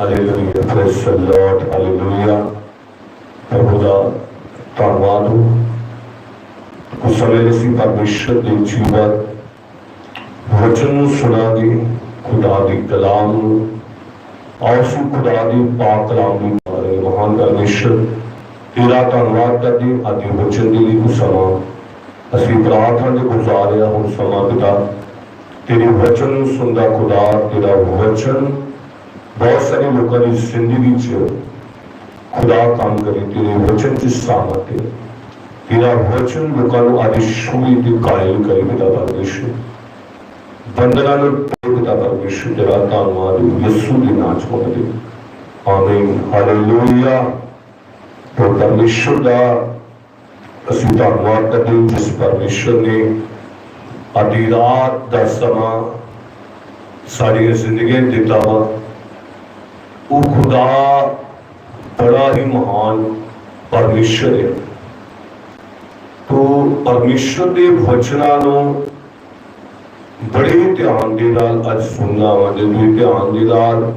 Hallelujah praise the Lord hallelujah ਪ੍ਰਭੂ ਦਾ ਧੰਨਵਾਦ ਹੋ। ਕੁਝ ਸਮੇਂ ਅਸੀਂ ਪਰਮੇਸ਼ਰ ਦੇ ਜੀਵਨ ਵਚਨ ਨੂੰ ਸੁਣਾਂਗੇ, ਖੁਦਾ ਦੀ ਕਲਾਮ ਨੂੰ। ਆਓ ਅਸੀਂ ਖੁਦਾ ਦੀ ਪਾਕ ਕਲਾਮ ਨੂੰ ਬਾਰੇ ਮਹਾਨ ਪਰਮੇਸ਼ਰ ਤੇਰਾ ਧੰਨਵਾਦ ਕਰਦੇ ਅੱਜ ਵਚਨ ਦੇ ਲਈ ਕੁਝ ਅਸੀਂ ਪ੍ਰਾਰਥਨਾ ਦੇ ਗੁਜ਼ਾਰਿਆ, ਹੁਣ ਸਮਾਂ ਪਿਤਾ ਤੇਰੇ ਵਚਨ ਸੁਣਦਾ ਖੁਦਾ, ਤੇਰਾ ਵਚਨ ਬਹੁਤ ਸਾਰੇ ਲੋਕਾਂ ਦੀ ਜ਼ਿੰਦਗੀ 'ਚ ਖੁਦਾ ਕੰਮ ਕਰੇ। ਤੇਰੇ ਵਚਨ 'ਚ ਸਾਮਤ ਹੈ। ਤੇਰਾ ਵਚਨ ਲੋਕਾਂ ਨੂੰ ਆਦਿਸ਼ੂਈ ਤੇ ਕਾਇਲ ਕਰੇ ਪਿਤਾ ਪਰਮੇਸ਼ਰ। ਬੰਦਨਾਂ ਨੂੰ ਪਿਤਾ ਪਰਮੇਸ਼ਰ, ਤੇਰਾ ਧੰਨਵਾਦ ਯਿਸੂ ਦੇ ਨਾਮ 'ਚ ਮੰਗਦੇ ਆਮੀਨ। ਹਾਲੇਲੂਇਆ। ਪਰਮੇਸ਼ਰ ਦਾ ਅਸੀਂ ਧੰਨਵਾਦ ਕਰਦੇ ਹਾਂ ਜਿਸ ਪਰਮੇਸ਼ਰ ਨੇ ਆਦੀ ਰਾਤ ਦਾ ਸਮਾਂ ਸਾਡੀ ਜ਼ਿੰਦਗੀ ਵਿੱਚ ਦਿੱਤਾ ਵਾ। ਉਹ ਖੁਦਾ ਬੜਾ ਹੀ ਮਹਾਨ ਪਰਮੇਸ਼ਰ ਹੈ। ਤੋ ਪਰਮੇਸ਼ਰ ਦੇ ਵਚਨਾਂ ਨੂੰ ਬੜੇ ਧਿਆਨ ਦੇ ਨਾਲ ਅੱਜ ਸੁਣਨਾ ਵਾ ਜੇ ਤੁਸੀਂ ਧਿਆਨ ਦੇ ਨਾਲ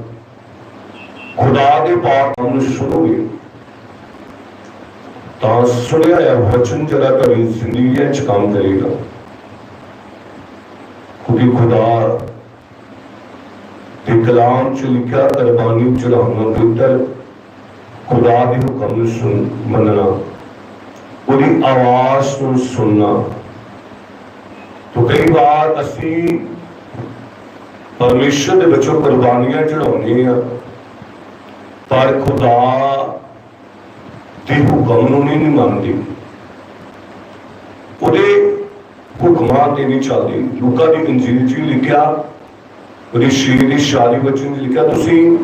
ਖੁਦਾ ਦੇ ਪਾਕ ਨੂੰ ਸੁਣੋਗੇ। ਤਾਂ ਸੁਣਿਆ ਹੋਇਆ ਵਚਨ ਜਿਹੜਾ ਤੁਹਾਡੀ ਜ਼ਿੰਦਗੀ ਚ ਕੰਮ ਕਰੇਗਾ। ਕਿਉਂਕਿ ਖੁਦਾ ਦੇ ਕਲਾਮ ਚ ਲਿਖਿਆ, ਕੁਰਬਾਨੀ ਚੜਾਉਣਾ ਬਿਹਤਰ ਖੁਦਾ ਦੇ ਹੁਕਮ ਨੂੰ ਸੁਣ, ਮੰਨਣਾ, ਉਹਦੀ ਆਵਾਜ਼ ਨੂੰ ਸੁਣਨਾ। ਤੋ ਕਈ ਵਾਰ ਅਸੀਂ ਪਰਮੇਸ਼ਰ ਦੇ ਵਿੱਚੋਂ ਕੁਰਬਾਨੀਆਂ ਚੜਾਉਂਦੇ ਆ ਪਰ ਖੁਦਾ ਦੇ ਹੁਕਮ ਨੂੰ ਨਹੀਂ ਮੰਨਦੇ। ਉਹਦੇ ਹੁਕਮਾਂ ਤੇ ਨਹੀਂ ਚੱਲਦੇ। ਲੂਕਾ ਦੀ ਇੰਜੀਲ 'ਚ ਲਿਖਿਆ, ਉਹਦੀ ਦੀ ਸ਼ਾਦੀ ਵਿੱਚ ਲਿਖਿਆ, ਤੁਸੀਂ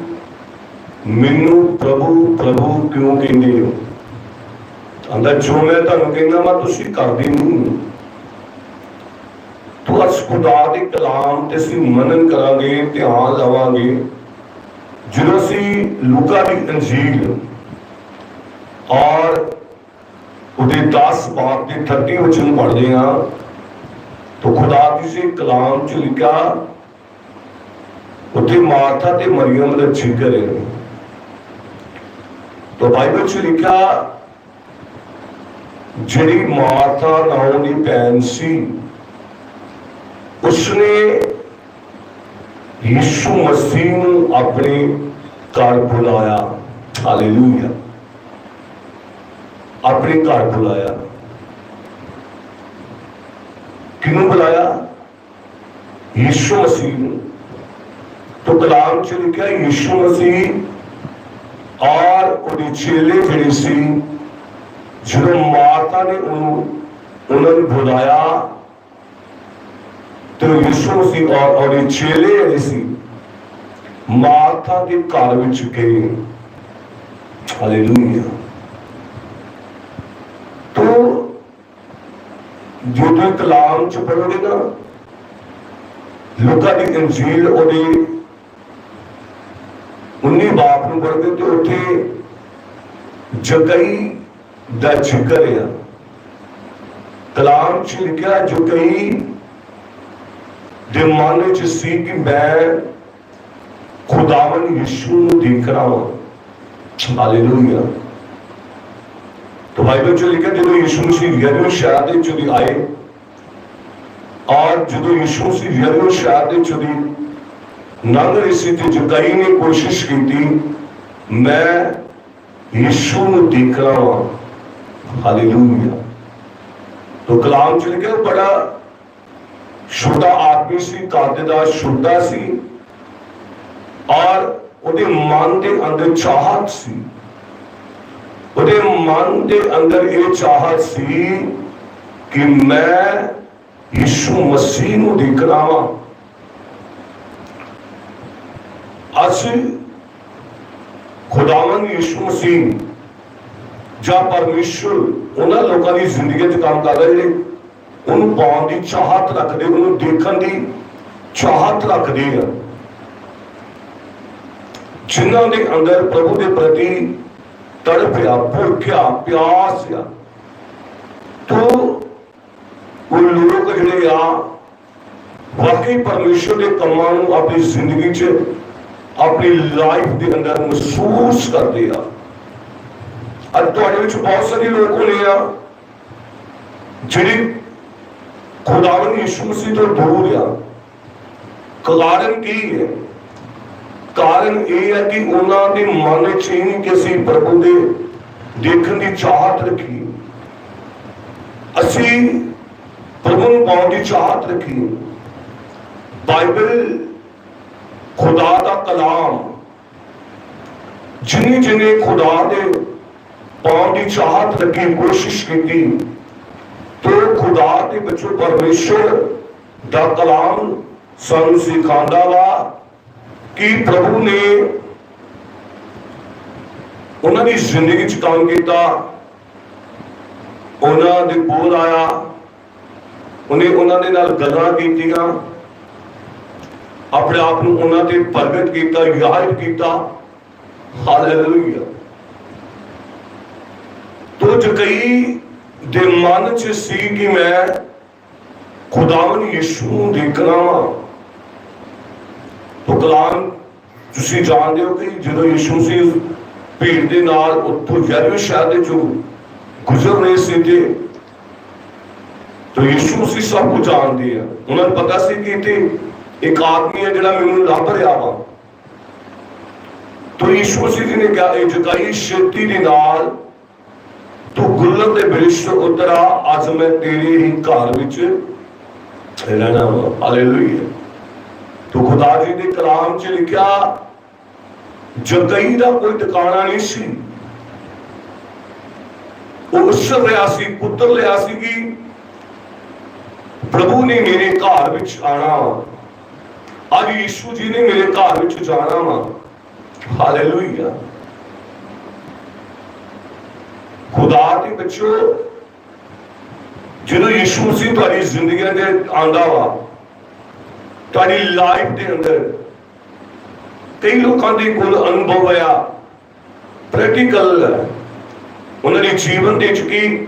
ਮੈਨੂੰ ਪ੍ਰਭੂ ਪ੍ਰਭੂ ਕਿਉਂ ਕਹਿੰਦੇ ਹੋ? ਅੰਦਰ ਜੋ ਮੈਂ ਤੁਹਾਨੂੰ ਕਹਿੰਦਾ ਮੈਂ ਤੁਸੀਂ ਕਰਦੇ ਨਹੀਂ ਤੋ ਅਸ ਖੁਦਾ ਦੇ ਕਲਾਮ ਤੇ ਅਸੀਂ ਮਨਨ ਕਰਾਂਗੇ, ਧਿਆਨ ਲਵਾਂਗੇ। ਜਦੋਂ ਅਸੀਂ ਲੂਕਾ ਦੀ ਅੰਜੀਲ ਔਰ ਉਹਦੇ 10 ਬਾਤ ਦੇ 30 ਵਚਨ ਪੜ੍ਹਦੇ ਆ। ਤਾਂ ਖੁਦਾ ਕਿਸੇ ਕਲਾਮ ਚ ਲਿਖਿਆ, ਉੱਥੇ ਮਾਰਥਾ ਤੇ ਮਰੀਮ ਦਾ ਜ਼ਿਕਰ ਹੈ ਤਾਂ ਬਾਈਬਲ ਚ ਲਿਖਿਆ, ਜਿਹੜੀ ਮਾਰਥਾ ਨਾਮ ਦੀ ਭੈਣ ਸੀ, ਉਸਨੇ ਯਿਸੂ ਮਸੀਹ ਨੂੰ ਆਪਣੇ ਘਰ ਬੁਲਾਇਆ। ਹਾਲੇਲੂਇਆ। ਆਪਣੇ ਘਰ ਬੁਲਾਇਆ। ਕਿਹਨੂੰ ਬੁਲਾਇਆ? ਯਿਸੂ ਮਸੀਹ ਨੂੰ। तो ਕਲਾਮ ਚ ਲਿਖਿਆ, ਯਿਸੂ ਮਸੀਹ ਔਰ ਉਹਦੇ ਚੇਲੇ ਜਿਹੜੇ ਸੀ, ਜਦੋਂ ਮਾਤਾ ਨੇ ਉਹਨੂੰ, ਉਹਨਾਂ ਨੂੰ ਬੁਲਾਇਆ, ਤੇ ਯਿਸੂ ਮਸੀਹ ਔਰ ਉਹਦੇ ਚੇਲੇ ਜਿਹੜੇ ਸੀ, ਮਾਤਾ ਦੇ ਘਰ ਵਿੱਚ ਗਏ। ਹਾਲੇਲੂਇਆ ਤੋ ਜਦੋਂ ਕਲਾਮ ਚ ਪੜੋਗੇ ਨਾ। ਲੁਕਾ ਦੀ ਇੰਜੀਲ ਉਹਦੇ 19 ਬਾਪ ਨੂੰ ਪੜ੍ਹਦੇ ਤੇ ਉੱਥੇ ਜਗਈ ਦਾ ਜ਼ਿਕਰ ਆ। ਕਲਾਮ ਚ ਲਿਖਿਆ ਜਗਈ ਦੇ ਮਨ ਵਿੱਚ ਸੀ ਕਿ ਮੈਂ ਖੁਦਾਵੰ ਯਿਸੂ ਨੂੰ ਦੇਖ ਰਹਾ ਹਾਂ। ਹਾਲੇਲੂਇਆ। तो बाइबल ਚ ਲਿਖਿਆ ਜਦੋਂ ਯਿਸੂ ਮਸੀਹ ਯਰੀਓ ਸ਼ਹਿਰ ਦੇ ਚੋਂ ਦੀ ਆਏ ਔਰ ਜਦੋਂ ਯਿਸੂ ਮਸੀਹ ਯਰੀਓ ਸ਼ਹਿਰ ਦੇ ਚੋਂ ਦੀ ਲੰਘ ਰਹੀ ਸੀ ਤੇ ਜਗਾਈ ਨੇ ਕੋਸ਼ਿਸ਼ ਕੀਤੀ ਮੈਂ ਯਿਸੂ ਨੂੰ ਦੇਖ ਰਹਾ ਹਾਂ ਹਾਲੇਲੂਇਆ तो ਕਲਾਮ ਚ ਲਿਖਿਆ ਬੜਾ ਛੋਟਾ ਆਦਮੀ ਸੀ ਕੱਦ ਦਾ ਛੋਟਾ ਸੀ ਔਰ ਉਹਦੇ ਮਨ ਦੇ ਅੰਦਰ ਚਾਹਤ ਸੀ ਉਹਦੇ ਮਨ ਦੇ ਅੰਦਰ ਇਹ ਚਾਹਤ ਸੀ ਕਿ ਮੈਂ ਯਿਸੂ ਮਸੀਹ ਨੂੰ ਦੇਖਣਾ ਵਾ ਅਸੀਂ ਖੁਦਾਵੰਦ ਯਿਸੂ ਮਸੀਹ ਜਾਂ ਪਰਮੇਸ਼ਰ ਉਹਨਾਂ ਲੋਕਾਂ ਦੀ ਜ਼ਿੰਦਗੀ 'ਚ ਕੰਮ ਕਰਦਾ ਜਿਹੜੇ ਉਹਨੂੰ ਪਾਉਣ ਦੀ ਚਾਹਤ ਰੱਖਦੇ, ਉਹਨੂੰ ਦੇਖਣ ਦੀ ਚਾਹਤ ਰੱਖਦੇ ਆ। ਜਿਨ੍ਹਾਂ ਦੇ ਅੰਦਰ ਪ੍ਰਭੂ ਦੇ ਪ੍ਰਤੀ ਤੜਪਿਆ ਭੁੱਖਿਆ ਪਿਆਸ ਆ। ਉਹ ਲੋਕ ਜਿਹੜੇ ਆ, ਵਾਕਈ ਪਰਮੇਸ਼ਰ ਦੇ ਕੰਮਾਂ ਨੂੰ ਆਪਣੀ ਜ਼ਿੰਦਗੀ 'ਚ, ਆਪਣੀ ਲਾਈਫ ਦੇ ਅੰਦਰ ਮਹਿਸੂਸ ਕਰਦੇ ਆ। ਅੱਜ ਤੁਹਾਡੇ ਵਿੱਚ ਬਹੁਤ ਸਾਰੇ ਲੋਕ ਹੋਣੇ ਆ, ਜਿਹੜੇ ਖੁਦਾਵੰਦ ਯਿਸੂ ਮਸੀਹ ਤੋਂ ਦੂਰ ਆ। ਕਾਰਨ ਕੀ ਹੈ? ਕਾਰਨ ਇਹ ਹੈ ਕਿ ਉਹਨਾਂ ਦੇ ਮਨ ਵਿੱਚ ਹੀ ਨਹੀਂ ਕਿ ਅਸੀਂ ਪ੍ਰਭੂ ਦੇ ਦੇਖਣ ਦੀ ਚਾਹਤ ਰੱਖੀ। ਅਸੀਂ ਪ੍ਰਭੂ ਨੂੰ ਪਾਉਣ ਦੀ ਚਾਹਤ ਰੱਖੀ। ਬਾਈਬਲ ਖੁਦਾ ਦਾ ਕਲਾਮ, ਜਿਨੀ ਜਿਨੇ ਖੁਦਾ ਦੇ ਪਾਉਣ ਦੀ ਚਾਹਤ ਰੱਖੀ, ਕੋਸ਼ਿਸ਼ ਕੀਤੀ, ਤੋ ਖੁਦਾ ਦੇ ਵਿੱਚੋਂ ਪਰਮੇਸ਼ਰ ਦਾ ਕਲਾਮ ਸਾਨੂੰ ਸਿਖਾਉਂਦਾ ਵਾ। ਕਿ ਪ੍ਰਭੂ ਨੇ ਉਹਨਾਂ ਦੀ ਜ਼ਿੰਦਗੀ 'ਚ ਕੰਮ ਕੀਤਾ, ਉਹਨਾਂ ਦੇ ਕੋਲ ਆਇਆ, ਉਹਨੇ ਉਹਨਾਂ ਦੇ ਨਾਲ ਗੱਲਾਂ ਕੀਤੀਆਂ, ਆਪਣੇ ਆਪ ਨੂੰ ਉਹਨਾਂ ਤੇ ਪ੍ਰਗਟ ਕੀਤਾ ਯਾਦ ਕੀਤਾ। ਹਾਲੇਲੂਇਆ ਤੋ ਜਕਈ ਦੇ ਮਨ 'ਚ ਸੀ ਕਿ ਮੈਂ ਖੁਦਾਵੰ ਯਿਸੂ ਨੂੰ ਦੇਖਣਾ ਵਾਂ। ਤੋ ਕਲਾਮ ਤੁਸੀਂ ਜਾਣਦੇ ਹੋ ਕਿ ਜਦੋਂ ਯਿਸੂ ਸੀ ਭੀੜ ਦੇ ਨਾਲ ਉੱਥੋਂ ਯਰਮੀ ਸ਼ਹਿਰ ਦੇ ਚੋਂ ਗੁਜ਼ਰ ਰਹੇ ਸੀ ਤੇ ਤੋ ਯਿਸੂ ਮਸੀਹ ਸਭ ਕੁਝ ਜਾਣਦੇ ਆ। ਉਹਨਾਂ ਨੂੰ ਪਤਾ ਸੀ ਕਿ ਇੱਥੇ ਇੱਕ ਆਦਮੀ ਹੈ ਜਿਹੜਾ ਮੈਨੂੰ ਲੱਭ ਰਿਹਾ ਵਾ। ਤੋ ਯਿਸੂ ਮਸੀਹ ਜੀ ਨੇ ਕਿਹਾ, ਇਹ ਜਗਾਈ ਛੇਤੀ ਦੇ ਨਾਲ ਤੂੰ ਗੁੱਲਰ ਦੇ ਬ੍ਰਿਸ਼ ਤੋਂ ਉਤਰਾ ਅੱਜ ਮੈਂ ਤੇਰੇ ਹੀ ਘਰ ਵਿੱਚ ਰਹਿਣਾ ਵਾ। ਹਾਲੇਲੂਇਆ ਤੋ ਖੁਦਾ ਜੀ ਦੇ ਕਲਾਮ 'ਚ ਲਿਖਿਆ ਜਗਈ ਦਾ ਕੋਈ ਟਿਕਾਣਾ ਨਹੀਂ ਸੀ। ਉਹ ਉਸਰ ਰਿਹਾ ਸੀ ਪੁੱਤਰ ਲਿਆ ਸੀ ਕਿ ਪ੍ਰਭੂ ਨੇ ਮੇਰੇ ਘਰ ਵਿੱਚ ਆਣਾ ਵਾ। ਅੱਜ ਯਿਸੂ ਜੀ ਨੇ ਮੇਰੇ ਘਰ ਵਿੱਚ ਜਾਣਾ ਵਾ। ਹਾਲੇਲੂਇਆ। ਖੁਦਾ ਦੇ ਬੱਚੋ ਜਦੋਂ ਯਿਸੂ ਸੀ, ਤੁਹਾਡੀ ਜ਼ਿੰਦਗੀ ਦੇ ਆਂਦਾ ਵਾ ਤੁਹਾਡੀ ਲਾਈਫ ਦੇ ਅੰਦਰ ਕਈ ਲੋਕਾਂ ਦੇ ਕੋਲ ਅਨੁਭਵ ਹੋਇਆ ਪ੍ਰੈਕਟੀਕਲ ਉਹਨਾਂ ਦੇ ਜੀਵਨ ਦੇ ਵਿੱਚ ਕੀ,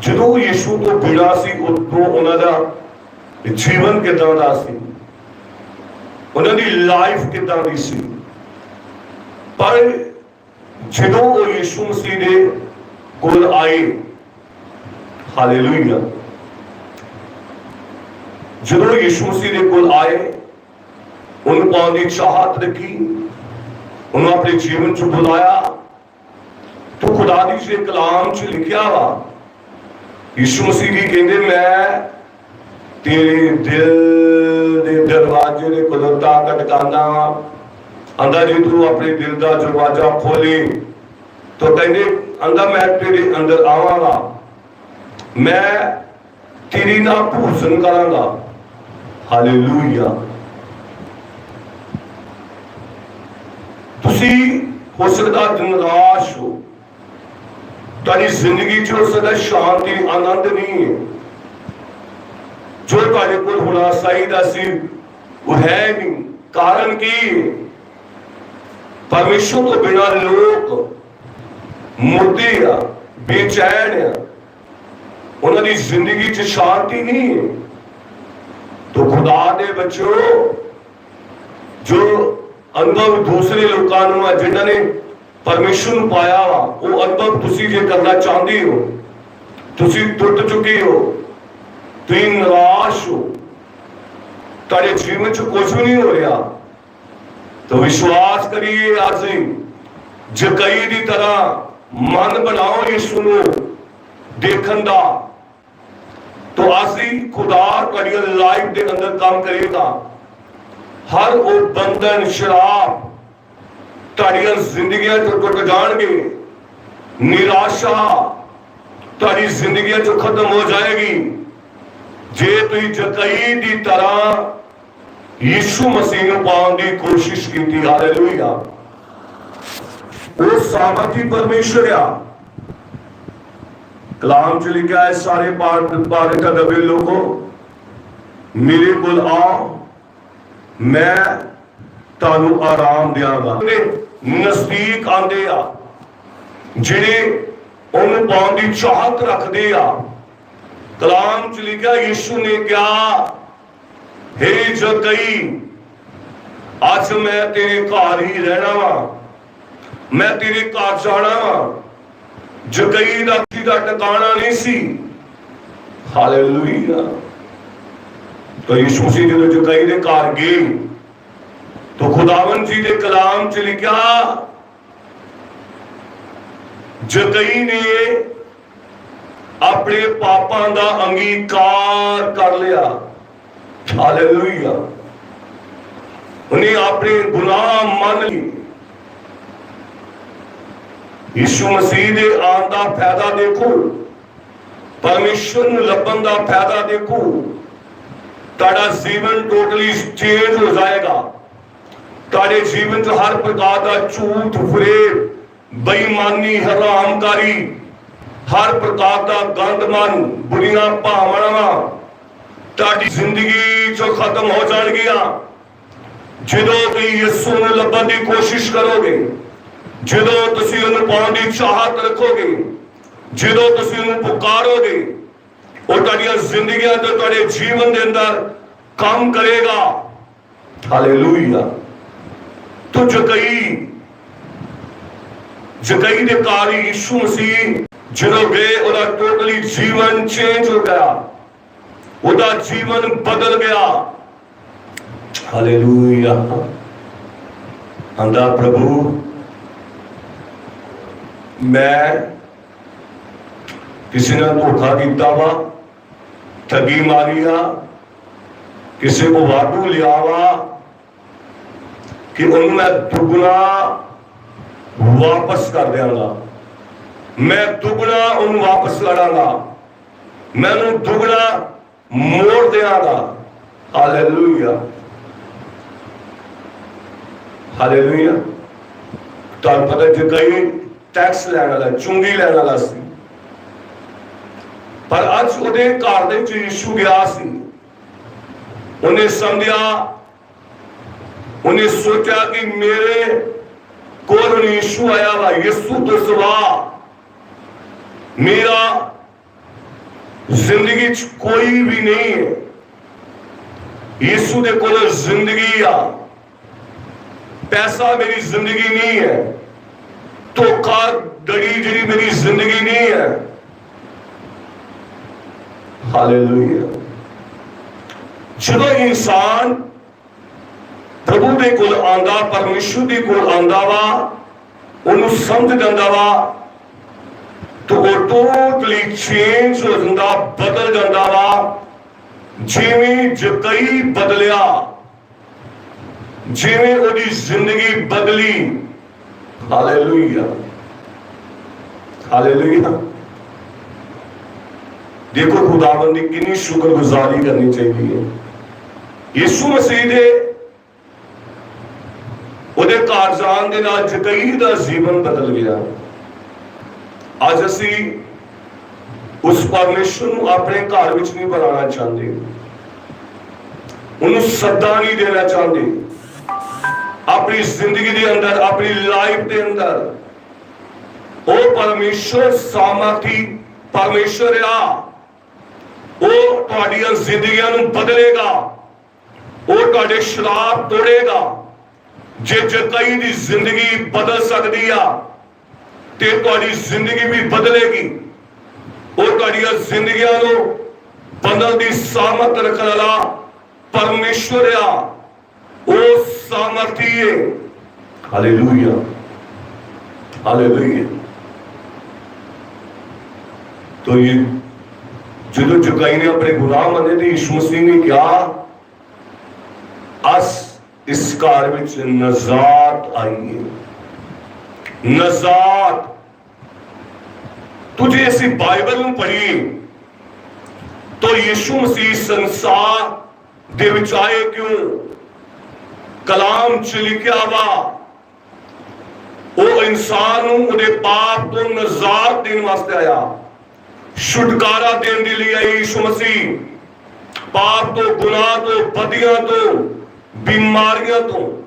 ਜਦੋਂ ਯਿਸੂ ਤੋਂ ਬਿਨਾ ਸੀ, ਉਦੋਂ ਉਹਨਾਂ ਦਾ ਜੀਵਨ ਕਿਦਾਂ ਦਾ ਸੀ? ਉਹਨਾਂ ਦੀ ਲਾਈਫ ਕਿਦਾਂ ਦੀ ਸੀ? ਪਰ ਜਦੋਂ ਉਹ ਯਿਸੂ ਮਸੀਹ ਦੇ ਕੋਲ ਆਏ ਹਾਲੇਲੂਇਆ ਜਦੋਂ ਯਿਸੂ ਮਸੀਹ ਦੇ ਕੋਲ ਆਏ, ਉਹਨੂੰ ਪਾਉਣ ਦੀ ਚਾਹਤ ਰੱਖੀ ਉਹਨੂੰ ਆਪਣੇ ਜੀਵਨ ਚ ਬੁਲਾਇਆ। ਤੋ ਖੁਦਾ ਦੀ ਸੇ ਕਲਾਮ ਚ ਲਿਖਿਆ ਵਾ, ਯਿਸੂ ਮਸੀਹ ਜੀ ਕਹਿੰਦੇ ਮੈਂ ਤੇਰੇ ਦਿਲ ਦੇ ਦਰਵਾਜ਼ੇ ਦੇ ਖੁੱਲਦਾ ਖਟਕਾਨਾ ਅੰਦਾ ਜੇ ਤੂੰ ਆਪਣੇ ਦਿਲ ਦਾ ਦਰਵਾਜ਼ਾ ਖੋਲੇ ਤਾਂ ਕਹਿੰਦੇ ਅੰਦਾ ਮੈਂ ਤੇਰੇ ਅੰਦਰ ਆਵਾਂਗਾ। ਮੈਂ ਤੇਰੀ ਨਾਲ ਭੂਸਨ ਕਰਾਂਗਾ। ਹਾਲੇਲੂਇਆ ਤੁਸੀਂ ਹੋ ਸਕਦਾ ਨਿਰਾਸ਼ ਹੋ। ਤੁਹਾਡੀ ਜ਼ਿੰਦਗੀ 'ਚ ਹੋ ਸਕਦਾ ਸ਼ਾਂਤੀ, ਆਨੰਦ ਨਹੀਂ ਹੈ। ਜੋ ਤੁਹਾਡੇ ਕੋਲ ਹੋਣਾ ਚਾਹੀਦਾ ਸੀ, ਉਹ ਹੈ ਨਹੀਂ। ਕਾਰਨ ਕੀ ਹੈ? ਪਰਮੇਸ਼ਰ ਤੋਂ ਬਿਨਾਂ ਲੋਕ ਮੁਰਦੇ ਆ, ਬੇਚੈਨ ਆ। ਉਹਨਾਂ ਦੀ ਜ਼ਿੰਦਗੀ 'ਚ ਸ਼ਾਂਤੀ ਨਹੀਂ ਹੈ। ਤੋ ਖੁਦਾ ਦੇ ਬੱਚੋ ਜੋ ਅਨੁਭਵ ਦੂਸਰੇ ਲੋਕਾਂ ਨੂੰ ਆ, ਜਿਨ੍ਹਾਂ ਨੇ ਪਰਮੇਸ਼ਰ ਨੂੰ ਪਾਇਆ ਉਹ ਅਨੁਭਵ ਤੁਸੀਂ ਜੇ ਕਰਨਾ ਚਾਹੁੰਦੇ ਹੋ, ਤੁਸੀਂ ਟੁੱਟ ਚੁੱਕੇ ਹੋ, ਤੁਸੀਂ ਨਿਰਾਸ਼ ਹੋ, ਤੁਹਾਡੇ ਜੀਵਨ 'ਚ ਕੁਝ ਵੀ ਨਹੀਂ ਹੋ ਰਿਹਾ, ਤਾਂ ਵਿਸ਼ਵਾਸ ਕਰੀਏ ਅਸੀਂ ਜਕਈ ਦੀ ਤਰ੍ਹਾਂ ਮਨ ਬਣਾਓ ਯਿਸੂ ਨੂੰ ਦੇਖਣ ਦਾ ਤਾਂ ਅਸੀਂ ਖੁਦਾ ਤੁਹਾਡੀ ਲਾਈਫ ਦੇ ਅੰਦਰ ਕੰਮ ਕਰੇਗਾ ਹਰ ਉਹ ਬੰਧਨ ਸ਼ਰਾਬ ਤੁਹਾਡੀਆਂ ਜ਼ਿੰਦਗੀਆਂ ਤੋਂ ਟੁੱਟ ਜਾਣਗੇ। ਨਿਰਾਸ਼ਾ ਤੁਹਾਡੀ ਜ਼ਿੰਦਗੀਆਂ ਚੋਂ ਖਤਮ ਹੋ ਜਾਏਗੀ। ਜੇ ਤੁਸੀਂ ਜਕਈ ਦੀ ਤਰ੍ਹਾਂ ਯਿਸੂ ਮਸੀਹ ਨੂੰ ਪਾਉਣ ਦੀ ਕੋਸ਼ਿਸ਼ ਕੀਤੀ, ਹਾਲੇਲੂਇਆ। ਉਹ ਸਾਮਰਥੀ ਪਰਮੇਸ਼ਰ ਆ। ਕਲਾਮ ਚ ਲਿਖਿਆ ਹੈ, ਸਾਰੇ ਪਾਠ ਪਾਠ ਦਾ ਦਬੇ ਲੋਕੋ ਕੋਲ ਆਓ, ਮੈਂ ਤੁਹਾਨੂੰ ਆਰਾਮ ਦਿਆਂਗਾ। ਉਹਦੇ ਆਂਦੇ ਆ, ਜਿਹੜੇ ਉਹਨੂੰ ਪਾਉਣ ਦੀ ਚਾਹਤ ਰੱਖਦੇ ਆ, ਕਲਾਮ ਚ ਲਿਖਿਆ, ਯਿਸੂ ਨੇ ਕਿਹਾ, ਹੇ ਜਕਈ ਅੱਜ ਮੈਂ ਤੇਰੇ ਘਰ ਹੀ ਰਹਿਣਾ ਵਾ, ਮੈਂ ਤੇਰੇ ਘਰ ਜਾਣਾ ਵਾ। ਜਕਈ ਦਾ ਦਾ ਟਿਕਾਣਾ ਨਹੀਂ ਸੀ ਹਾਲੇਲੂਇਆ तो यीशु मसीह ਜਦੋਂ ਜਕਈ ਦੇ ਘਰ ਗਏ तो खुदावन जी ਦੇ ਕਲਾਮ ਚ ਲਿਖਿਆ ਜਕਈ ਨੇ ਆਪਣੇ ਪਾਪਾਂ ਦਾ ਅੰਗੀਕਾਰ ਕਰ ਲਿਆ ਹਾਲੇਲੂਇਆ ਉਹਨੇ ਆਪਣੇ ਗੁਨਾਹ ਮੰਨ ਲਈ ਯੀਸ਼ੂ ਮਸੀਹ ਦੇ ਆਉਣ ਦਾ ਫਾਇਦਾ ਦੇਖੋ, ਪਰਮੇਸ਼ਰ ਨੂੰ ਲੱਭਣ ਦਾ ਫਾਇਦਾ ਦੇਖੋ, ਤੁਹਾਡਾ ਜੀਵਨ ਟੋਟਲੀ ਚੇਂਜ ਹੋ ਜਾਏਗਾ। ਤੁਹਾਡੇ ਜੀਵਨ 'ਚ ਹਰ ਪ੍ਰਕਾਰ ਦਾ ਝੂਠ ਫਰੇਬ ਬੇਈਮਾਨੀ, ਹਰਾਮਕਾਰੀ, ਹਰ ਪ੍ਰਕਾਰ ਦਾ ਗੰਦਮਨ, ਬੁਰੀਆਂ ਭਾਵਨਾਵਾਂ ਤੁਹਾਡੀ ਜ਼ਿੰਦਗੀ 'ਚੋਂ ਖਤਮ ਹੋ ਜਾਣਗੀਆਂ। ਜਦੋਂ ਤੁਸੀਂ ਯਿਸੂ ਨੂੰ ਲੱਭਣ ਦੀ ਕੋਸ਼ਿਸ਼ ਕਰੋਗੇ ਜਦੋਂ ਤੁਸੀਂ ਉਹਨੂੰ ਪਾਉਣ ਦੀ ਚਾਹਤ ਰੱਖੋਗੇ, ਜਦੋਂ ਤੁਸੀਂ ਉਹਨੂੰ ਪੁਕਾਰੋਗੇ, ਉਹ ਤੁਹਾਡੀਆਂ ਜ਼ਿੰਦਗੀਆਂ ਤੇ ਤੁਹਾਡੇ ਜੀਵਨ ਦੇ ਅੰਦਰ ਕੰਮ ਕਰੇਗਾ। ਹਾਲੇਲੂਇਆ ਤੋ ਜਕਈ ਜਕਈ ਦੇ ਕਾਰੀ ਯਿਸੂ ਮਸੀਹ, ਜਦੋਂ ਗਏ, ਉਹਦਾ ਟੋਟਲੀ ਜੀਵਨ ਚੇਂਜ ਹੋ ਗਿਆ। ਉਹਦਾ ਜੀਵਨ ਬਦਲ ਗਿਆ। ਹਾਲੇਲੂਇਆ ਆਂਦਾ ਪ੍ਰਭੂ ਮੈਂ ਕਿਸੇ ਨਾਲ ਧੋਖਾ ਕੀਤਾ ਵਾ, ਠੱਗੀ ਮਾਰੀ ਆ, ਕਿਸੇ ਕੋ ਵਾਧੂ ਲਿਆ ਵਾ, ਕਿ ਉਹਨੂੰ ਮੈਂ ਦੁੱਗਣਾ ਵਾਪਸ ਕਰ ਦਿਆਂਗਾ। ਮੈਂ ਦੁੱਗਣਾ ਉਹਨੂੰ ਵਾਪਸ ਲੜਾਂਗਾ। ਮੈਂ ਉਹਨੂੰ ਦੁੱਗਣਾ ਮੋੜ ਦਿਆਂਗਾ। ਹਾਲੇਲੂਇਆ। ਹਾਲੇਲੂਇਆ। ਤਾਂ ਪਤਾ ਜੇ ਕਈ ਟੈਕਸ ਲੈਣ ਵਾਲਾ, ਚੁੰਗੀ ਲੈਣ ਵਾਲਾ ਸੀ। ਪਰ ਅੱਜ ਉਹਦੇ ਘਰ ਦੇ ਵਿੱਚ ਯਿਸੂ ਗਿਆ ਸੀ। ਉਹਨੇ ਸਮਝਿਆ, ਉਹਨੇ ਸੋਚਿਆ ਕਿ ਮੇਰੇ ਕੋਲ ਯਿਸੂ ਆਇਆ ਵਾ, ਯਿਸੂ ਤੋਂ ਸਿਵਾ ਮੇਰਾ ਜ਼ਿੰਦਗੀ 'ਚ ਕੋਈ ਵੀ ਨਹੀਂ ਹੈ। ਯਿਸੂ ਦੇ ਕੋਲ ਜ਼ਿੰਦਗੀ ਆ। ਪੈਸਾ ਮੇਰੀ ਜ਼ਿੰਦਗੀ ਨਹੀਂ ਹੈ। ਧੋਖਾ ਦੜੀ ਜਿਹੜੀ ਮੇਰੀ ਜ਼ਿੰਦਗੀ ਨਹੀਂ ਹੈ। ਹਾਲੇਲੂਇਆ। ਜਦੋਂ ਇਨਸਾਨ ਪ੍ਰਭੂ ਦੇ ਕੋਲ ਆਂਦਾ ਪਰਮੇਸ਼ਰ ਦੇ ਕੋਲ ਆਂਦਾ ਵਾ, ਉਹਨੂੰ ਸਮਝ ਜਾਂਦਾ ਵਾ, ਤਾਂ ਉਹ ਟੋਟਲੀ ਚੇਂਜ ਹੋ ਜਾਂਦਾ, ਬਦਲ ਜਾਂਦਾ ਵਾ। ਜਿਵੇਂ ਜਕਈ ਬਦਲਿਆ, ਜਿਵੇਂ ਉਹਦੀ ਜ਼ਿੰਦਗੀ ਬਦਲੀ ਹਾਲੇਲੂਇਆ ਹਾਲੇਲੂਇਆ ਦੇਖੋ ਖੁਦਾਵੰਦ ਦੀ ਕਿੰਨੀ ਸ਼ੁਕਰਗੁਜ਼ਾਰੀ ਕਰਨੀ ਚਾਹੀਦੀ ਹੈ। ਯਿਸੂ ਮਸੀਹ ਦੇ ਉਹਦੇ ਕਾਰਜਾਨ ਦੇ ਨਾਲ ਜਕਈ ਦਾ ਜੀਵਨ ਬਦਲ ਗਿਆ। ਅੱਜ ਅਸੀਂ ਉਸ ਪਰਮੇਸ਼ਰ ਨੂੰ ਆਪਣੇ ਘਰ ਵਿੱਚ ਨਹੀਂ ਬਣਾਉਣਾ ਚਾਹੁੰਦੇ। ਉਹਨੂੰ ਸੱਦਾ ਨਹੀਂ ਦੇਣਾ ਚਾਹੁੰਦੇ। ਆਪਣੀ ਜ਼ਿੰਦਗੀ ਦੇ ਅੰਦਰ, ਆਪਣੀ ਲਾਈਫ ਦੇ ਅੰਦਰ। ਉਹ ਪਰਮੇਸ਼ਰ ਸਾਮਰਥੀ, ਪਰਮੇਸ਼ਰ ਆ। ਉਹ ਤੁਹਾਡੀਆਂ ਜ਼ਿੰਦਗੀਆਂ ਨੂੰ ਬਦਲੇਗਾ। ਉਹ ਤੁਹਾਡੇ ਸ਼ਰਾਬ ਤੋੜੇਗਾ। ਜੇ ਜਕਈ ਦੀ ਜ਼ਿੰਦਗੀ ਬਦਲ ਸਕਦੀ ਆ, ਤੇ ਤੁਹਾਡੀ ਜ਼ਿੰਦਗੀ ਵੀ ਬਦਲੇਗੀ। ਉਹ ਤੁਹਾਡੀਆਂ ਜ਼ਿੰਦਗੀਆਂ ਨੂੰ ਬਦਲ ਦੀ ਸਾਮਰਥ ਰੱਖਣ ਵਾਲਾ ਪਰਮੇਸ਼ਰ ਆ। ਉਹ ਸਾਮਰਥੀ ਹੈ ਹਾਲੇਲੂਇਆ ਹਾਲੇਲੂਇਆ ਤੋ ਜਦੋਂ ਜੁਕਾਈ ਨੇ ਆਪਣੇ ਗੁਨਾਹ ਮੰਨੇ ਤੇ ਯਿਸੂ ਮਸੀਹ ਨੇ ਕਿਹਾ, ਅਸ ਇਸ ਘਰ ਵਿੱਚ ਨਜ਼ਾਤ ਆਈ ਹੈ ਨਜ਼ਾਤ। ਤੁਝੇ ਅਸੀਂ ਬਾਈਬਲ ਨੂੰ ਪੜ੍ਹੀ ਤੋ ਯਿਸੂ ਮਸੀਹ ਸੰਸਾਰ ਦੇ ਵਿੱਚ ਆਏ ਕਿਉਂ? ਕਲਾਮ ਚ ਲਿਖਿਆ ਵਾ, ਉਹ ਇਨਸਾਨ ਨੂੰ ਉਹਦੇ ਪਾਪ ਤੋਂ ਨਜ਼ਾਤ ਦੇਣ ਵਾਸਤੇ ਆਇਆ। ਛੁਟਕਾਰਾ ਦੇਣ ਦੇ ਲਈ ਆਈ ਯਿਸੂ ਮਸੀਹ। ਪਾਪ ਤੋਂ, ਗੁਨਾਹ ਤੋਂ ਬਦੀਆਂ ਤੋਂ, ਬਿਮਾਰੀਆਂ ਤੋਂ।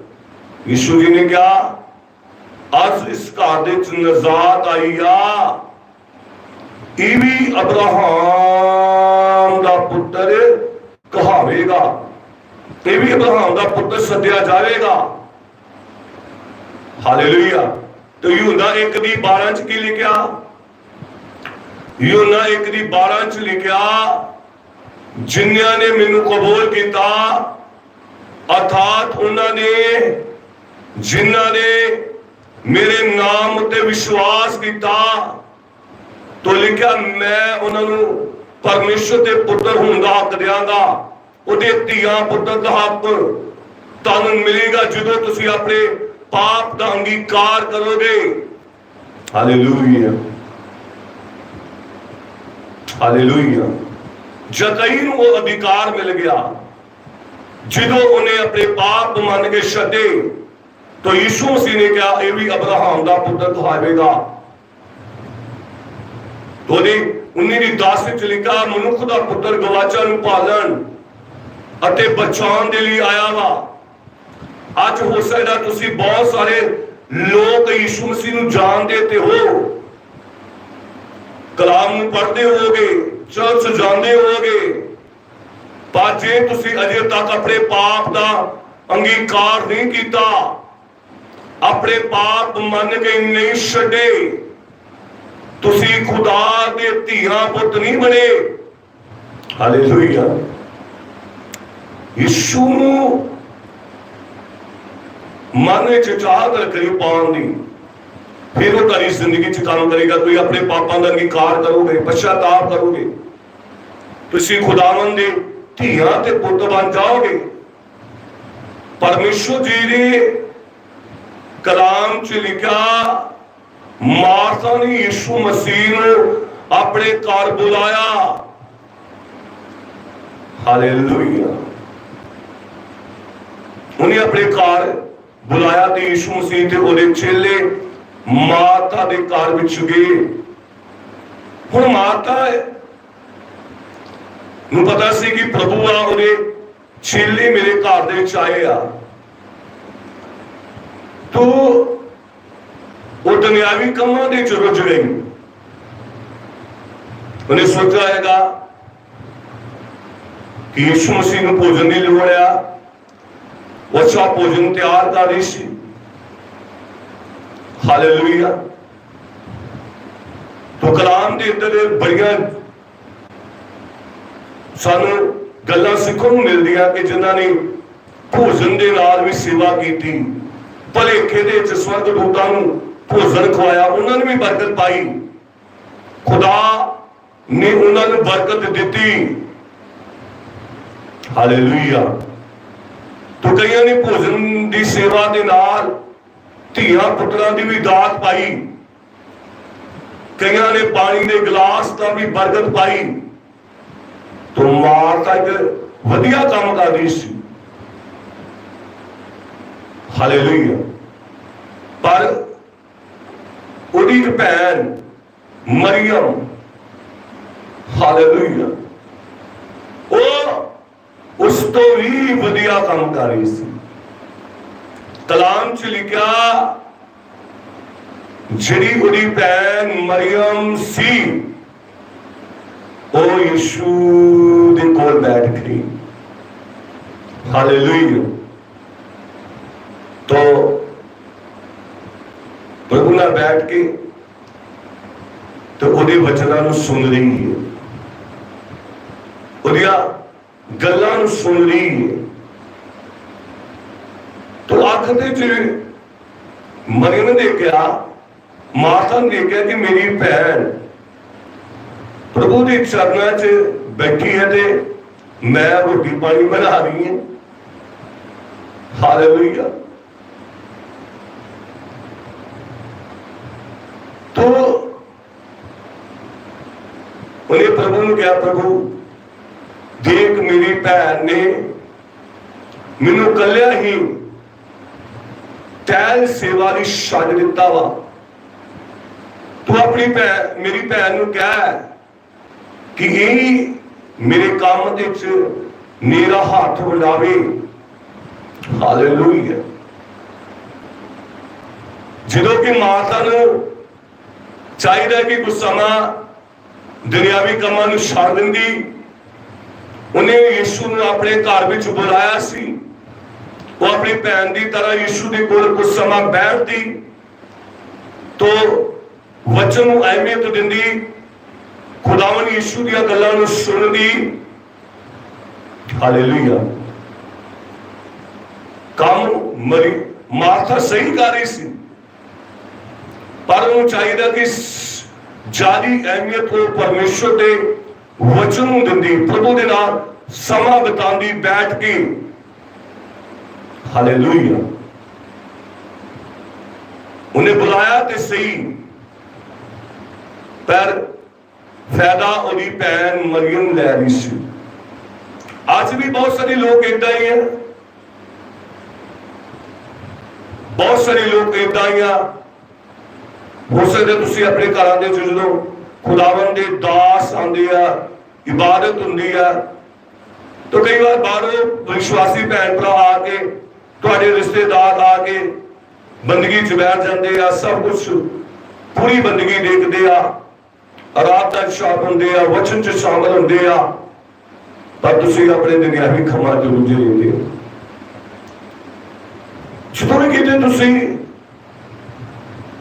ਯਿਸੂ ਜੀ ਨੇ ਕਿਹਾ, ਅੱਜ ਇਸ ਘਰ ਦੇ ਵਿੱਚ ਨਜ਼ਾਤ ਆਈ ਆ। ਇਹ ਵੀ ਅਬਰਾਹਮ ਦਾ ਪੁੱਤਰ ਕਹਾਵੇਗਾ। ਤੇ ਵੀ ਅਬਰਾਹਮ ਦਾ ਪੁੱਤਰ ਸੱਦਿਆ ਜਾਵੇਗਾ। ਹਾਲੇਲੂਇਆ। ਤੇ ਯੂਨਾ ਇੱਕ ਦੀ 12 ਚ ਕੀ ਲਿਖਿਆ? ਯੂਨਾ ਇੱਕ ਦੀ 12 ਚ ਲਿਖਿਆ, ਜਿਨ੍ਹਾਂ ਨੇ ਮੈਨੂੰ ਕਬੂਲ ਕੀਤਾ, ਅਰਥਾਤ ਉਹਨਾਂ ਨੇ ਜਿਨ੍ਹਾਂ ਨੇ ਮੇਰੇ ਨਾਮ ਉੱਤੇ ਵਿਸ਼ਵਾਸ ਕੀਤਾ, ਤੋ ਲਿਖਿਆ, ਮੈਂ ਉਹਨਾਂ ਨੂੰ ਪਰਮੇਸ਼ਰ ਦੇ ਪੁੱਤਰ ਹੋਣ ਦਾ ਹੱਕ ਦਿਆਂਗਾ। ਉਹਦੇ ਧੀਆਂ ਪੁੱਤਰ ਦਾ ਹੱਕ ਤੁਹਾਨੂੰ ਮਿਲੇਗਾ ਜਦੋਂ ਤੁਸੀਂ ਆਪਣੇ ਪਾਪ ਦਾ ਅੰਗੀਕਾਰ ਕਰੋਗੇ। ਹਾਲੇਲੂਇਆ ਹਾਲੇਲੂਇਆ ਜਕਈ ਨੂੰ ਉਹ ਅਧਿਕਾਰ ਮਿਲ ਗਿਆ ਜਦੋਂ ਉਹਨੇ ਆਪਣੇ ਪਾਪ ਮੰਨ ਕੇ ਛੱਡੇ ਤਾਂ ਯਿਸੂ ਮਸੀਹ ਨੇ ਕਿਹਾ ਇਹ ਵੀ ਅਬਰਾਹਮ ਦਾ ਪੁੱਤਰ ਕਹਾਵੇਗਾ ਉਹਦੀ 19 ਦੀ 10 ਵਿੱਚ ਲਿਖਾ ਮਨੁੱਖ ਦਾ ਪੁੱਤਰ ਗਵਾਚਾਂ ਨੂੰ ਪਾਲਣ ਅਤੇ ਬਚਾਉਣ ਦੇ ਲਈ ਆਇਆ ਵਾ। ਅੱਜ ਹੋ ਸਕਦਾ ਤੁਸੀਂ ਬਹੁਤ ਸਾਰੇ ਲੋਕ ਯਿਸੂ ਮਸੀਹ ਨੂੰ ਜਾਣਦੇ ਤੇ ਹੋ। ਕਲਾਮ ਨੂੰ ਪੜ੍ਹਦੇ ਹੋਗੇ ਚਰਚ ਜਾਂਦੇ ਹੋਵੋਗੇ। ਪਰ ਜੇ ਤੁਸੀਂ ਅਜੇ ਤੱਕ ਆਪਣੇ ਪਾਪ ਦਾ ਅੰਗੀਕਾਰ ਨਹੀਂ ਕੀਤਾ, ਆਪਣੇ ਪਾਪ ਮੰਨ ਕੇ ਨਹੀਂ ਛੱਡੇ, ਤੁਸੀਂ ਖੁਦਾ ਦੇ ਧੀਆਂ ਪੁੱਤ ਨਹੀਂ ਬਣੇ। ਹਾਲੇਲੂਇਆ ਯਿਸੂ ਮਨ ਵਿੱਚ ਚਾਹਤ ਰੱਖਣੀ, ਪਾਉਣ ਦੀ। ਫਿਰ ਉਹ ਤੁਹਾਡੀ ਜ਼ਿੰਦਗੀ 'ਚ ਕੰਮ ਕਰੇਗਾ। ਤੁਸੀਂ ਆਪਣੇ ਪਾਪਾਂ ਦਾ ਅੰਗੀਕਾਰ ਕਰੋਗੇ ਪਛਤਾਪ ਕਰੋਗੇ। ਤੁਸੀਂ ਖੁਦਾਵੰਦ ਦੇ ਧੀਆਂ ਤੇ ਪੁੱਤ ਬਣ ਜਾਓਗੇ। ਪਰਮੇਸ਼ਰ ਜੀ ਨੇ ਕਲਾਮ 'ਚ ਲਿਖਿਆ, ਮਾਰਤਾ ਨੇ ਯਿਸੂ ਮਸੀਹ ਨੂੰ ਆਪਣੇ ਘਰ ਬੁਲਾਇਆ। ਹਾਲੇਲੂਇਆ। ਉਹਨੇ ਆਪਣੇ ਘਰ ਬੁਲਾਇਆ ਤੇ ਯਿਸੂ ਮਸੀਹ ਤੇ ਉਹਦੇ ਚੇਲੇ ਮਾਤਾ ਦੇ ਘਰ ਵਿੱਚ ਗਏ। ਹੁਣ ਮਾਤਾ ਨੂੰ ਪਤਾ ਸੀ ਕਿ ਪ੍ਰਭੂ ਆ, ਉਹਦੇ ਚੇਲੇ ਮੇਰੇ ਘਰ ਦੇ ਵਿੱਚ ਆਏ ਆ। ਤੋ ਉਹ ਦੁਨਿਆਵੀ ਕੰਮਾਂ ਦੇ ਚ ਰੁੱਝ ਗਈ। ਉਹਨੇ ਸੋਚਿਆ ਹੈਗਾ ਕਿ ਯਿਸੂ ਮਸੀਹ ਨੂੰ ਭੋਜਨ ਦੀ ਲੋੜ ਆ ਅੱਛਾ ਭੋਜਨ ਤਿਆਰ ਕਰ ਰਹੀ ਸੀ। ਹਾਲੇਲੂਇਆ। ਤੋ ਕਲਾਮ ਦੇ ਅੰਦਰ ਬੜੀਆਂ ਸਾਨੂੰ ਗੱਲਾਂ ਸਿੱਖਣ ਨੂੰ ਮਿਲਦੀਆਂ ਕਿ ਜਿਨ੍ਹਾਂ ਨੇ ਭੋਜਨ ਦੇ ਨਾਲ ਵੀ ਸੇਵਾ ਕੀਤੀ, ਭਲੇਖੇ ਦੇ ਵਿੱਚ ਸਵਰਗ ਦੂਤਾਂ ਨੂੰ ਭੋਜਨ ਖਵਾਇਆ, ਉਹਨਾਂ ਨੇ ਵੀ ਬਰਕਤ ਪਾਈ। ਖੁਦਾ ਨੇ ਉਹਨਾਂ ਨੂੰ ਬਰਕਤ ਦਿੱਤੀ। ਹਾਲੇਲੂਇਆ। ਤੋ ਕਈਆਂ ਨੇ ਭੋਜਨ ਦੀ ਸੇਵਾ ਦੇ ਨਾਲ ਧੀਆਂ ਪੁੱਤਰਾਂ ਦੀ ਵੀ ਦਾਤ ਪਾਈ। ਕਈਆਂ ਨੇ ਪਾਣੀ ਦੇ ਗਲਾਸ ਦਾ ਵੀ ਬਰਕਤ ਪਾਈ। ਤੋ ਮਾਰਤਾ ਇੱਕ ਵਧੀਆ ਕੰਮ ਕਰ ਰਹੀ ਸੀ। ਹਾਲੇਲੂਇਆ। ਪਰ ਉਹਦੀ ਇੱਕ ਭੈਣ ਮਰੀਮ ਹਾਲੇਲੂਇਆ। ਉਹ ਉਸ ਤੋਂ ਵੀ ਵਧੀਆ ਕੰਮ ਕਰ ਰਹੀ ਸੀ। ਕਲਾਮ ਚ ਲਿਖਿਆ, ਜਿਹੜੀ ਉਹਦੀ ਭੈਣ ਮਰੀਮ ਸੀ, ਉਹ ਯਿਸੂ ਦੇ ਕੋਲ ਬੈਠ ਗਈ। ਹਾਲੇਲੂਇਆ। तो ਪ੍ਰਭੂ ਨਾਲ ਬੈਠ ਕੇ ਤੇ ਉਹਦੇ ਵਚਨਾਂ ਨੂੰ ਸੁਣ ਰਹੀ ਹੈ। ਉਹਦੀਆਂ ਗੱਲਾਂ ਨੂੰ ਸੁਣ ਲਈ। ਹੈ ਤੋ ਆਖਦੇ ਚ ਮਰੀਮ ਨੇ ਕਿਹਾ, ਮਾਤਾ ਨੇ ਕਿਹਾ ਕਿ ਮੇਰੀ ਭੈਣ ਪ੍ਰਭੂ ਦੇ ਚਰਨਾਂ 'ਚ ਬੈਠੀ ਹੈ ਤੇ ਮੈਂ ਰੋਟੀ ਪਾਣੀ ਬਣਾ ਰਹੀ ਹਾਂ। ਹਾਲੇਲੂਇਆ। तो ਉਹਨੇ ਪ੍ਰਭੂ ਨੂੰ ਕਿਹਾ, ਪ੍ਰਭੂ ਦੇਖ ਮੇਰੀ ਭੈਣ ਨੇ ਮੈਨੂੰ ਕੱਲਿਆ ਹੀ ਤੈਲ ਸੇਵਾ ਦੀ ਛੱਡ ਦਿੱਤਾ ਵਾ। ਤੂੰ ਆਪਣੀ ਭੈਣ ਮੇਰੀ ਭੈਣ ਨੂੰ ਕਹਿ ਕਿ ਇਹ ਮੇਰੇ ਕੰਮ ਦੇ ਵਿੱਚ ਮੇਰਾ ਹੱਥ ਵਡਾਵੇ। ਹਾਲੇਲੂਇਆ। ਜਦੋਂ ਕਿ ਮਾਤਾ ਨੂੰ ਚਾਹੀਦਾ ਕਿ ਕੁਝ ਸਮਾਂ ਦੁਨਿਆਵੀ ਕੰਮਾਂ ਨੂੰ ਛੱਡ ਦਿੰਦੀ ਉਹਨੇ ਯਿਸੂ ਨੂੰ ਆਪਣੇ ਘਰ ਵਿੱਚ ਬੁਲਾਇਆ ਸੀ। ਉਹ ਆਪਣੀ ਭੈਣ ਦੀ ਤਰ੍ਹਾਂ ਯਿਸੂ ਦੇ ਕੋਲ ਕੁਝ ਸਮਾਂ ਬੈਠਦੀ। ਤੋ ਵਚਨ ਨੂੰ ਅਹਿਮੀਅਤ ਦਿੰਦੀ। ਖੁਦਾਵੰ ਯਿਸੂ ਦੀਆਂ ਗੱਲਾਂ ਨੂੰ ਸੁਣਦੀ। ਹਾਲੇਲੂਇਆ ਕੰਮ ਮਰੀ, ਮਾਰਥਾ ਸਹੀ ਕਰ ਰਹੀ ਸੀ। ਪਰ ਉਹਨੂੰ ਚਾਹੀਦਾ ਕਿ ਜਿਆਦੀ ਅਹਿਮੀਅਤ ਉਹ ਪਰਮੇਸ਼ਰ ਦੇ ਵਚਨ ਨੂੰ ਦਿੰਦੀ ਪ੍ਰਭੂ ਦੇ ਨਾਲ ਸਮਾਂ ਬਿਤਾਉਂਦੀ, ਬੈਠ ਕੇ। ਹਾਲੇਲੂਇਆ ਉਹਨੇ ਬੁਲਾਇਆ ਤੇ ਸਹੀ। ਪਰ ਫਾਇਦਾ ਉਹਦੀ ਭੈਣ ਮਰੀਮ ਲੈ ਰਹੀ ਸੀ। ਅੱਜ ਵੀ ਬਹੁਤ ਸਾਰੇ ਲੋਕ ਇਦਾਂ ਹੀ ਆ। ਬਹੁਤ ਸਾਰੇ ਲੋਕ ਇਦਾਂ ਹੀ ਆ। ਹੋ ਸਕਦਾ ਤੁਸੀਂ ਆਪਣੇ ਘਰਾਂ ਦੇ ਵਿੱਚ ਜਦੋਂ ਖੁਦਾਵੰ ਦੇ ਦਾਸ ਆਉਂਦੇ ਆ ਇਬਾਦਤ ਹੁੰਦੀ ਆ। ਤਾਂ ਕਈ ਵਾਰ ਬਾਹਰੋਂ ਵਿਸ਼ਵਾਸੀ ਭੈਣ ਭਰਾ ਆ ਕੇ, ਤੁਹਾਡੇ ਰਿਸ਼ਤੇਦਾਰ ਆ ਕੇ ਬੰਦਗੀ ਚ ਬੈਠ ਜਾਂਦੇ ਆ, ਸਭ ਕੁਝ ਪੂਰੀ ਬੰਦਗੀ ਦੇਖਦੇ ਆ। ਰਾਤ ਤੱਕ ਸ਼ਾਮ ਹੁੰਦੇ ਆ, ਵਚਨ ਚ ਸ਼ਾਮਲ ਹੁੰਦੇ ਆ। ਪਰ ਤੁਸੀਂ ਆਪਣੇ ਦੁਨਿਆਵੀ ਖਮਾਂ ਚ ਰੁੱਝੇ ਰਹਿੰਦੇ ਹੋ। ਜਦੋਂ ਕਿਤੇ ਤੁਸੀਂ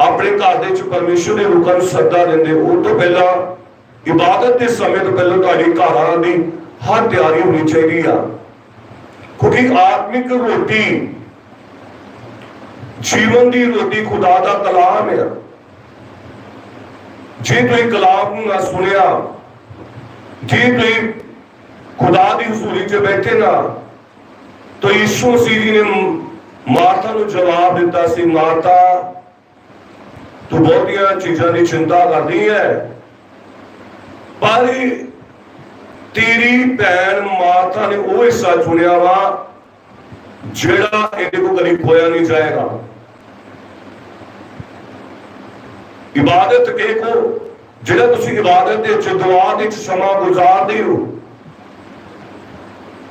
ਆਪਣੇ ਘਰ ਦੇ ਵਿੱਚ ਪਰਮੇਸ਼ਰ ਦੇ ਲੋਕਾਂ ਨੂੰ ਸੱਦਾ ਦਿੰਦੇ ਹੋ, ਉਹ ਤੋਂ ਪਹਿਲਾਂ ਇਬਾਦਤ ਦੇ ਸਮੇਂ ਤੋਂ ਪਹਿਲਾਂ ਤੁਹਾਡੀ ਘਰਾਂ ਦੀ ਹਰ ਤਿਆਰੀ ਹੋਣੀ ਚਾਹੀਦੀ ਆ। ਕਿਉਂਕਿ ਆਤਮਿਕ ਰੋਟੀ, ਜੀਵਨ ਦੀ ਰੋਟੀ ਖੁਦਾ ਦਾ ਕਲਾਮ ਹੈ ਜੇ ਤੁਸੀਂ ਕਲਾਮ ਨੂੰ ਨਾ ਸੁਣਿਆ, ਜੇ ਤੁਸੀਂ ਖੁਦਾ ਦੀ ਹਜ਼ੂਰੀ 'ਚ ਬੈਠੇ ਨਾ, ਤਾਂ ਯਿਸੂ ਮਸੀਹ ਜੀ ਨੇ ਮਾਰਥਾ ਨੂੰ ਜਵਾਬ ਦਿੱਤਾ ਸੀ, ਮਾਰਥਾ, ਤੂੰ ਬਹੁਤੀਆਂ ਚੀਜ਼ਾਂ ਦੀ ਚਿੰਤਾ ਕਰਦੀ ਹੈ ਪਰ ਤੇਰੀ ਭੈਣ ਮਾਤਾ ਨੇ ਉਹ ਹਿੱਸਾ ਚੁਣਿਆ ਵਾ, ਜਿਹੜਾ ਇਹਦੇ ਕੋ ਕਦੀ ਖੋਇਆ ਨਹੀਂ ਜਾਏਗਾ। ਇਬਾਦਤ ਕੇ ਕੋ ਜਿਹੜਾ ਤੁਸੀਂ ਇਬਾਦਤ ਦੇ ਵਿੱਚ ਦੁਆ ਦੇ ਵਿੱਚ ਸਮਾਂ ਗੁਜ਼ਾਰਦੇ ਹੋ,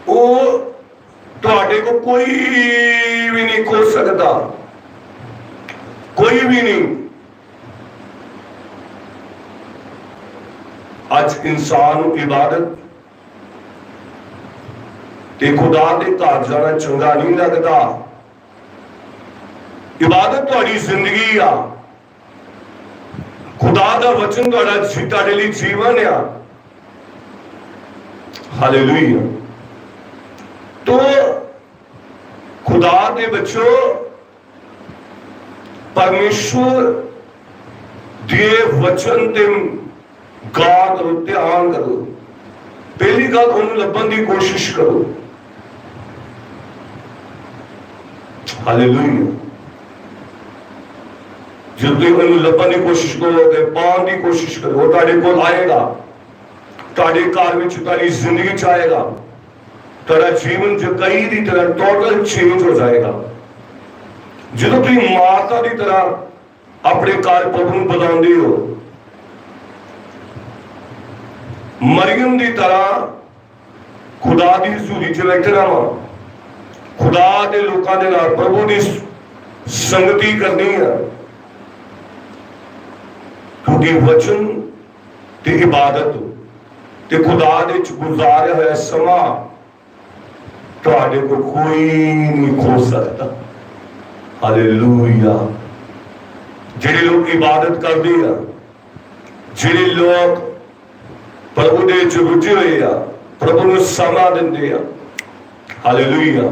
ਉਹ ਤੁਹਾਡੇ ਕੋ ਕੋਈ ਵੀ ਨਹੀਂ ਖੋ ਸਕਦਾ। ਕੋਈ ਵੀ ਨਹੀਂ। ਅੱਜ ਇਨਸਾਨ ਨੂੰ ਇਬਾਦਤ ਤੇ ਖੁਦਾ ਦੇ ਘਰ ਜਾਣਾ ਚੰਗਾ ਨਹੀਂ ਲੱਗਦਾ। ਇਬਾਦਤ ਤੁਹਾਡੀ ਜ਼ਿੰਦਗੀ ਆ। ਖੁਦਾ ਦਾ ਵਚਨ ਤੁਹਾਡਾ ਜੀ- ਤੁਹਾਡੇ ਲਈ ਜੀਵਨ ਆ। ਹਾਲੇਲੂਇਆ ਤੋ ਖੁਦਾ ਦੇ ਬੱਚੋ ਪਰਮੇਸ਼ਵਰ ਦੇ ਵਚਨ ਤੇ ਗਾਹ ਕਰੋ ਧਿਆਨ ਕਰੋ। ਪਹਿਲੀ ਗੱਲ ਉਹਨੂੰ ਲੱਭਣ ਦੀ ਕੋਸ਼ਿਸ਼ ਕਰੋ। ਹਾਲੇਲੂਇਆ ਜਦੋਂ ਤੁਸੀਂ ਉਹਨੂੰ ਲੱਭਣ ਦੀ ਕੋਸ਼ਿਸ਼ ਕਰੋਗੇ ਪਾਉਣ ਦੀ ਕੋਸ਼ਿਸ਼ ਕਰੋ। ਉਹ ਤੁਹਾਡੇ ਕੋਲ ਆਏਗਾ। ਤੁਹਾਡੇ ਘਰ ਵਿੱਚ, ਤੁਹਾਡੀ ਜ਼ਿੰਦਗੀ ਚ ਆਏਗਾ। ਤੁਹਾਡਾ ਜੀਵਨ ਜੋ ਕਈ ਦੀ ਤਰ੍ਹਾਂ ਟੋਟਲ ਚੇਂਜ ਹੋ ਜਾਏਗਾ। ਜਦੋਂ ਤੁਸੀਂ ਮਾਤਾ ਦੀ ਤਰ੍ਹਾਂ ਆਪਣੇ ਘਰ ਪ੍ਰਭੂ ਨੂੰ ਬੁਲਾਉਂਦੇ ਹੋ ਮਰੀਮ ਦੀ ਤਰ੍ਹਾਂ ਖੁਦਾ ਦੀ ਹਜ਼ੂਰੀ 'ਚ ਬੈਠਣਾ ਵਾ ਖੁਦਾ ਦੇ ਲੋਕਾਂ ਦੇ ਨਾਲ ਪ੍ਰਭੂ ਦੀ ਸੰਗਤੀ ਕਰਨੀ ਆ। ਕਿਉਂਕਿ ਵਚਨ ਤੇ ਇਬਾਦਤ ਤੇ ਖੁਦਾ ਦੇ ਵਿੱਚ ਗੁਜ਼ਾਰਿਆ ਹੋਇਆ ਸਮਾਂ ਤੁਹਾਡੇ ਕੋਲ ਕੋਈ ਨਹੀਂ ਖੋ ਸਕਦਾ। ਹਾਲੇਲੂਇਆ। ਜਿਹੜੇ ਲੋਕ ਇਬਾਦਤ ਕਰਦੇ ਆ, ਜਿਹੜੇ ਲੋਕ ਪ੍ਰਭੂ ਦੇ ਵਿੱਚ ਰੁੱਝੇ ਹੋਏ ਆ, ਪ੍ਰਭੂ ਨੂੰ ਸਮਾਂ ਦਿੰਦੇ ਆ। ਹਾਲੇਲੂਇਆ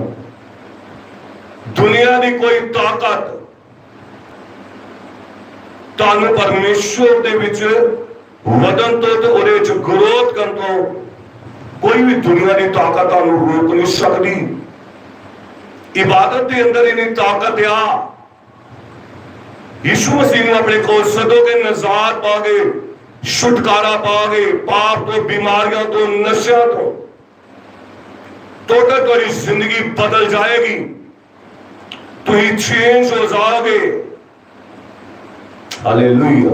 ਦੁਨੀਆ ਦੀ ਕੋਈ ਤਾਕਤ ਤੁਹਾਨੂੰ ਪਰਮੇਸ਼ਵਰ ਦੇ ਵਿੱਚ ਵਧਣ ਤੋਂ ਤੇ ਉਹਦੇ ਵਿੱਚ ਗਰੋਥ ਕਰਨ ਤੋਂ ਕੋਈ ਵੀ ਦੁਨੀਆ ਦੀ ਤਾਕਤ ਤੁਹਾਨੂੰ ਰੋਕ ਨਹੀਂ ਸਕਦੀ। ਇਬਾਦਤ ਦੇ ਅੰਦਰ ਇਹਨੀ ਤਾਕਤ ਆ। ਯਿਸੂ ਮਸੀਹ ਨੂੰ ਆਪਣੇ ਕੋਲ ਸਦੋਗੇ ਨਜ਼ਾਰ ਪਾਗੇ ਛੁਟਕਾਰਾ ਪਾਓਗੇ ਪਾਪ ਤੋਂ, ਬਿਮਾਰੀਆਂ ਤੋਂ, ਨਸ਼ਿਆਂ ਤੋਂ ਟੋਟਲ ਤੁਹਾਡੀ ਜ਼ਿੰਦਗੀ ਬਦਲ ਜਾਏਗੀ। ਤੁਸੀਂ ਚੇਂਜ ਹੋ ਜਾਓਗੇ। ਹਾਲੇਲੂਇਆ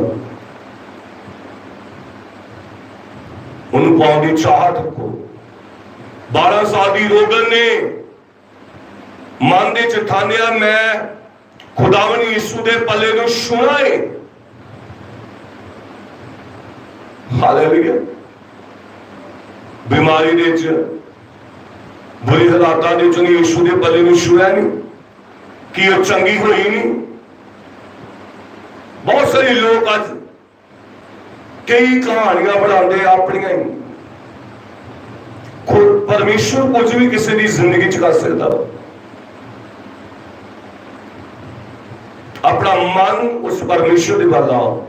ਉਹਨੂੰ ਪਾਉਣ ਦੀ ਚਾਹਤ ਰੱਖੋ 12 ਸਾਲ ਦੀ ਰੋਗਨ ਨੇ। ਮਨ ਦੇ ਚ ਠਾਨਿਆ ਮੈਂ ਖੁਦਾਵੰ ਯਿਸੂ ਦੇ ਪੱਲੇ ਨੂੰ ਛੂਣਾ ਏ ਹਾਲੇਲੂਇਆ। ਬਿਮਾਰੀ ਦੇ ਚ ਬੁਰੀ ਹਾਲਾਤਾਂ ਦੇ ਚ ਯਿਸੂ ਦੇ ਪੱਲੇ ਨੂੰ ਛੂਇਆ ਨਹੀਂ। ਕਿ ਉਹ ਚੰਗੀ ਹੋਈ ਨਹੀਂ? ਬਹੁਤ ਸਾਰੇ ਲੋਕ ਅੱਜ ਕਈ ਕਹਾਣੀਆਂ ਬਣਾਉਂਦੇ ਆਪਣੀਆਂ ਹੀ। ਖੁਦ ਪਰਮੇਸ਼ਵਰ ਕੁਝ ਵੀ ਕਿਸੇ ਦੀ ਜ਼ਿੰਦਗੀ ਚ ਕਰ ਸਕਦਾ। ਆਪਣਾ ਮਨ ਉਸ ਪਰਮੇਸ਼ਵਰ ਦੇ ਵੱਲ ਲਾਓ।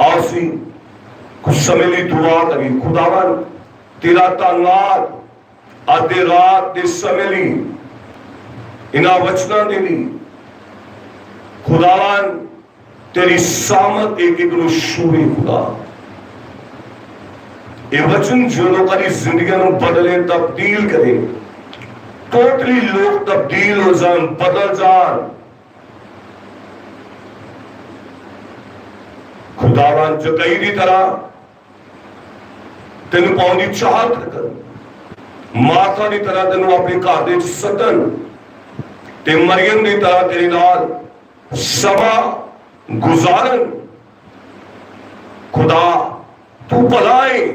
ਆਓ ਅਸੀਂ ਕੁਝ ਸਮੇਂ ਲਈ ਦੁਆ ਕਰੀ। ਖੁਦਾਵੰ ਤੇਰਾ ਧੰਨਵਾਦ ਅੱਜ ਰਾਤ ਦੇ ਸਮੇਂ ਲਈ। ਇਹਨਾਂ ਵਚਨਾਂ ਦੇ ਲਈ। ਖੁਦਾਵੰ ਤੇਰੀ ਸਾਮਤ ਇੱਕ ਇੱਕ ਨੂੰ ਛੂਹੇ ਖੁਦਾ। ਇਹ ਵਚਨ ਜੋ ਲੋਕਾਂ ਦੀ ਜ਼ਿੰਦਗੀਆਂ ਨੂੰ ਬਦਲੇ, ਤਬਦੀਲ ਕਰੇ। ਟੋਟਲੀ ਲੋਕ ਤਬਦੀਲ ਹੋ ਜਾਣ, ਬਦਲ ਜਾਣ। ਖੁਦਾਵੰ ਜਕਈ ਦੀ ਤਰ੍ਹਾਂ ਤੈਨੂੰ ਪਾਉਣ ਦੀ ਚਾਹਤ ਰੱਖਣ ਮਾਤਾ ਦੀ ਤਰ੍ਹਾਂ ਤੈਨੂੰ ਆਪਣੇ ਘਰ ਦੇ ਵਿੱਚ ਸੱਦਣ ਤੇ ਮਰੀਮ ਦੀ ਤਰ੍ਹਾਂ ਤੇਰੇ ਨਾਲ ਸਮਾਂ ਗੁਜ਼ਾਰਨ। ਖੁਦਾ, ਤੂੰ ਭਲਾਏ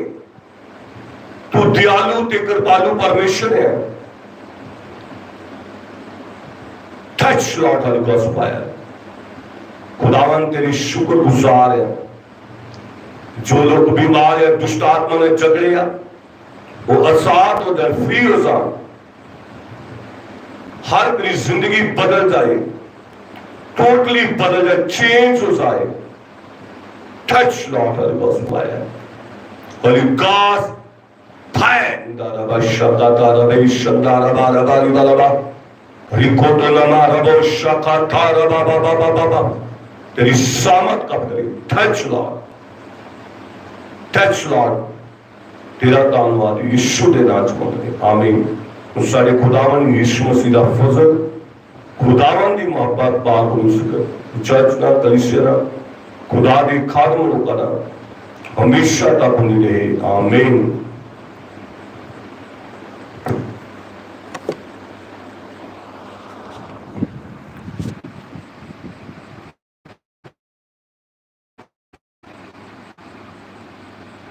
ਤੂੰ ਦਿਆਲੂ ਤੇ ਕਿਰਪਾਲੂ ਪਰਮੇਸ਼ਰ ਹੈ ਟੱਚ ਲਾਰਡ ਹਰ ਗੋਸਪਾਇਰ खुदावन तेरी शुक्रगुजार है जो लोग बीमार है दुष्ट आत्मा में जकड़े हैं वो आजाद हो जाए फ्री हो जाए हर मेरी जिंदगी बदल जाए टोटली बदल जाए चेंज हो जाए टच लॉर्ड हर गॉस्पायर और गास फाइन दारबा शब्दा दारबा शब्दा रबा रबा रिबा रबा रिकोटो नमा रबो शका तारबा बा बा बा बा तेरी सामत कब करे टच लॉर्ड टच लॉर्ड तेरा ਧੰਨਵਾਦ ਯਿਸੂ ਦੇ ਨਾਮ ਚ ਮੰਗਦੇ ਆਮੀਨ ਉਹ ਸਾਡੇ ਖੁਦਾਵੰ ਯਿਸੂ ਮਸੀਹ ਦਾ ਫਜ਼ਲ ਖੁਦਾਵੰ ਦੀ ਮੁਹੱਬਤ ਪਾਕ ਨੂੰ ਸਕਰ ਚਰਚ ਦਾ ਕਲੀਸਿਆ ਦਾ ਖੁਦਾ ਦੇ ਖਾਦਮ ਲੋਕਾਂ ਦਾ ਹਮੇਸ਼ਾ ਤੱਕ ਹੁੰਦੀ ਰਹੇ ਆਮੀਨ